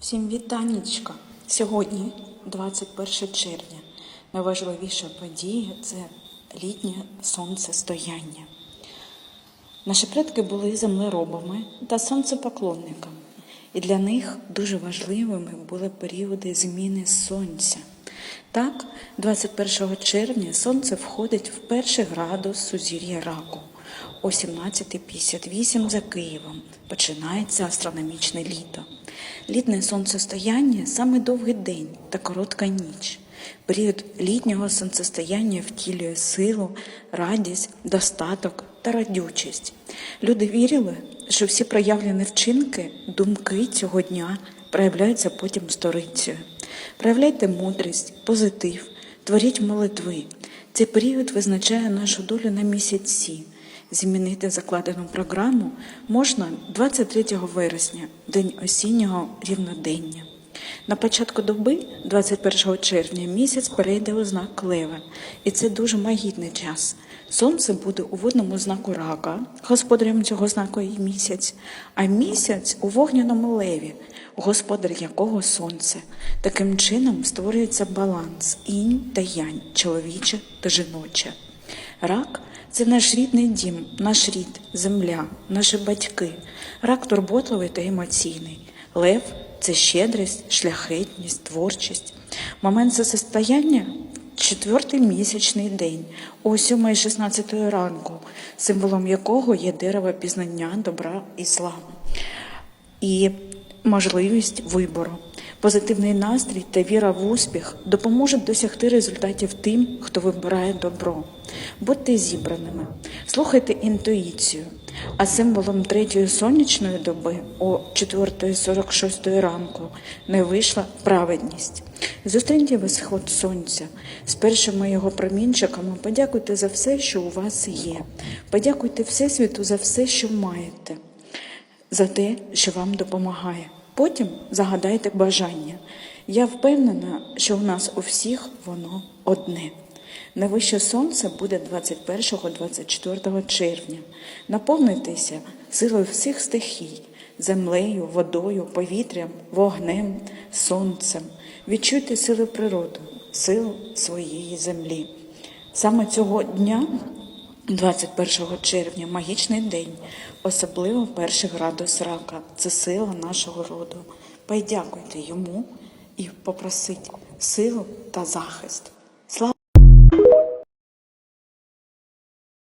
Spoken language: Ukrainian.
Всім вітанечка! Сьогодні, 21 червня, найважливіша подія це літнє сонцестояння. Наші предки були землеробами та сонцепоклонниками, і для них дуже важливими були періоди зміни сонця. Так, 21 червня сонце входить в перший градус сузір'я раку. О 17.58 за Києвом починається астрономічне літо. Літне сонцестояння саме довгий день та коротка ніч. Період літнього сонцестояння втілює силу, радість, достаток та радючість. Люди вірили, що всі проявлені вчинки, думки цього дня проявляються потім сторицею. Проявляйте мудрість, позитив, творіть молитви. Цей період визначає нашу долю на місяці. Змінити закладену програму можна 23 вересня, день осіннього рівнодення. На початку доби, 21 червня, місяць перейде у знак Лева, і це дуже магітний час. Сонце буде у водному знаку рака, господарем цього знаку є місяць, а місяць у вогняному леві, господар якого сонце. Таким чином створюється баланс інь та янь, чоловіче та жіноче. Рак це наш рідний дім, наш рід, земля, наші батьки. Рак турботливий та емоційний. Лев це щедрість, шляхетність, творчість. Момент состояння четвертий місячний день о 7.16 ранку, символом якого є дерево пізнання добра і слави. І можливість вибору. Позитивний настрій та віра в успіх допоможуть досягти результатів тим, хто вибирає добро. Будьте зібраними, слухайте інтуїцію, а символом третьої сонячної доби о 4.46 ранку не вийшла праведність. Зустріньте висход сонця з першими його промінчиками. Подякуйте за все, що у вас є. Подякуйте Всесвіту за все, що маєте, за те, що вам допомагає. Потім загадайте бажання. Я впевнена, що в нас у всіх воно одне. Найвище сонце буде 21-24 червня. Наповнитеся силою всіх стихій, землею, водою, повітрям, вогнем, сонцем. Відчуйте силу природи, силу своєї землі. Саме цього дня 21 червня магічний день, особливо перший градус рака. Це сила нашого роду. Подякуйте йому і попросіть силу та захист.